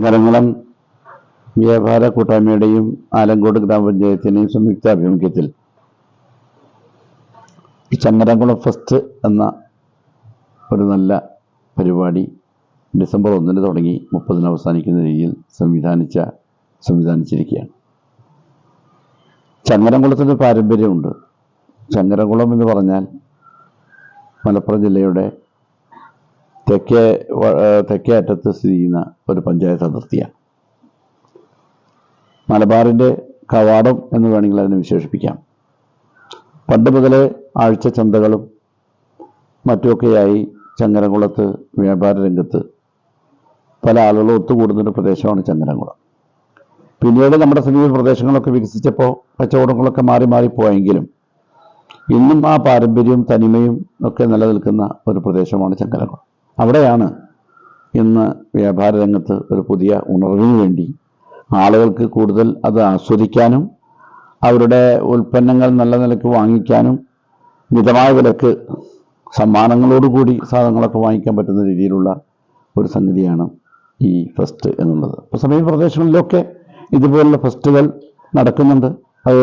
മരങ്ങളം വ്യാപാര കൂട്ടായ്മയുടെയും ആലങ്കോട് ഗ്രാമപഞ്ചായത്തിന്റെയും സംയുക്ത ആഭിമുഖ്യത്തിൽ ചങ്ങരംകുളം ഫസ്റ്റ് എന്ന ഒരു നല്ല പരിപാടി ഡിസംബർ ഒന്നിന് തുടങ്ങി മുപ്പതിന് അവസാനിക്കുന്ന രീതിയിൽ സംവിധാനിച്ച സംവിധാനിച്ചിരിക്കുകയാണ്. ചങ്ങരംകുളത്തിന് പാരമ്പര്യമുണ്ട്. ചങ്ങരംകുളം എന്ന് പറഞ്ഞാൽ മലപ്പുറം ജില്ലയുടെ തെക്കേ തെക്കേ അറ്റത്ത് സ്ഥിതി ചെയ്യുന്ന ഒരു പഞ്ചായത്ത് അതിർത്തിയാണ് മലബാറിന്റെ കവാടം എന്ന് വേണമെങ്കിൽ അതിനെ വിശേഷിപ്പിക്കാം. പണ്ട് മുതലേ ആഴ്ച ചന്തകളും മറ്റുമൊക്കെയായി ചങ്ങരംകുളത്ത് വ്യാപാര രംഗത്ത് പല ആളുകളും ഒത്തുകൂടുന്നൊരു പ്രദേശമാണ് ചങ്ങരംകുളം. പിന്നീട് നമ്മുടെ സമീപ പ്രദേശങ്ങളൊക്കെ വികസിച്ചപ്പോൾ കച്ചവടങ്ങളൊക്കെ മാറി മാറിപ്പോയെങ്കിലും ഇന്നും ആ പാരമ്പര്യവും തനിമയും ഒക്കെ നിലനിൽക്കുന്ന ഒരു പ്രദേശമാണ് ചങ്ങരംകുളം. അവിടെയാണ് ഇന്ന് വ്യാപാര രംഗത്ത് ഒരു പുതിയ ഉണർവിന് വേണ്ടി ആളുകൾക്ക് കൂടുതൽ അത് ആസ്വദിക്കാനും അവരുടെ ഉൽപ്പന്നങ്ങൾ നല്ല നിലയ്ക്ക് വാങ്ങിക്കാനും മിതമായ വിലക്ക് സമ്മാനങ്ങളോടുകൂടി സാധനങ്ങളൊക്കെ വാങ്ങിക്കാൻ പറ്റുന്ന രീതിയിലുള്ള ഒരു സംഗതിയാണ് ഈ ഫെസ്റ്റ് എന്നുള്ളത്. അപ്പോൾ സമീപ പ്രദേശങ്ങളിലൊക്കെ ഇതുപോലുള്ള ഫെസ്റ്റുകൾ നടക്കുന്നുണ്ട്. അത്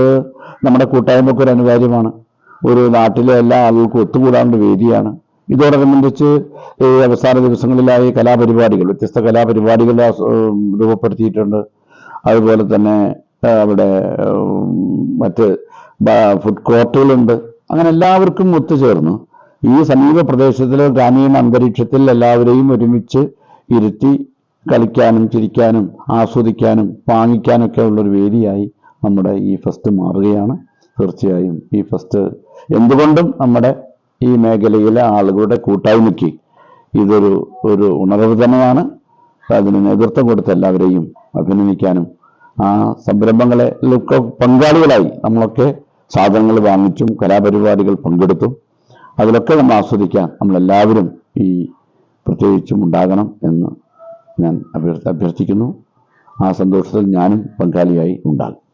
നമ്മുടെ കൂട്ടായ്മയ്ക്ക് ഒരു അനിവാര്യമാണ്. ഒരു നാട്ടിലെ എല്ലാ ആളുകൾക്കും ഒത്തുകൂടാനുള്ള വേദിയാണ്. ഇതോടനുബന്ധിച്ച് അവസാന ദിവസങ്ങളിലായി കലാപരിപാടികൾ വ്യത്യസ്ത കലാപരിപാടികൾ രൂപപ്പെടുത്തിയിട്ടുണ്ട്. അതുപോലെ തന്നെ അവിടെ മറ്റ് ഫുഡ് കോർട്ടുകളുണ്ട്. അങ്ങനെ എല്ലാവർക്കും ഒത്തുചേർന്നു. ഈ സമീപ പ്രദേശത്തിലെ ഗ്രാമീണ അന്തരീക്ഷത്തിൽ എല്ലാവരെയും ഒരുമിച്ച് ഇരുത്തി കളിക്കാനും ചിരിക്കാനും ആസ്വദിക്കാനും വാങ്ങിക്കാനൊക്കെ ഉള്ളൊരു വേദിയായി നമ്മുടെ ഈ ഫസ്റ്റ് മാറുകയാണ്. തീർച്ചയായും ഈ ഫസ്റ്റ് എന്തുകൊണ്ടും നമ്മുടെ ഈ മേഖലയിലെ ആളുകളുടെ കൂട്ടായ്മയ്ക്ക് ഇതൊരു ഒരു ഉണർവ് തന്നെയാണ് അതിന് നേതൃത്വം കൊടുത്ത എല്ലാവരെയും അഭിനന്ദിക്കാനും ആ സംരംഭങ്ങളിലൊക്കെ പങ്കാളികളായി നമ്മളൊക്കെ സാധനങ്ങൾ വാങ്ങിച്ചും കലാപരിപാടികൾ പങ്കെടുത്തും അതിലൊക്കെ നമ്മൾ ആസ്വദിക്കാൻ നമ്മളെല്ലാവരും ഈ പ്രത്യേകിച്ചും ഉണ്ടാകണം എന്ന് ഞാൻ അഭ്യർത്ഥ- അഭ്യർത്ഥിക്കുന്നു. ആ സന്തോഷത്തിൽ ഞാനും പങ്കാളിയായി ഉണ്ടാകും.